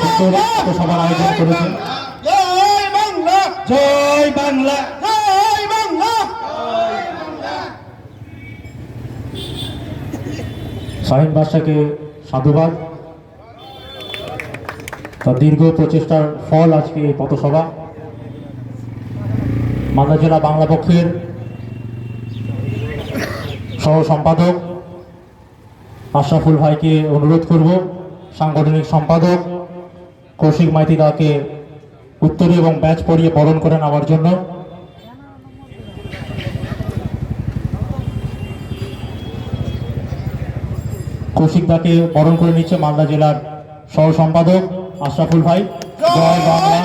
পথসভার আয়োজন করেছে। জয় বাংলা। জয় বাংলা। জয় বাংলা। শাহিন বাদশাকে সাধুবাদ। তার দীর্ঘ প্রচেষ্টার ফল আজকে এই পথসভা। মালদা জেলা বাংলা পক্ষের সহ সম্পাদক আশরাফুল ভাইকে অনুরোধ করব সাংগঠনিক সম্পাদক কৌশিক মাইতি দাকে উত্তরী এবং ব্যাচ পরিয়ে বরণ করে নেওয়ার জন্য। কৌশিক দাকে বরণ করে নিচ্ছে মালদা জেলার সহ সম্পাদক আশরাফুল ভাই। জয় বাংলা।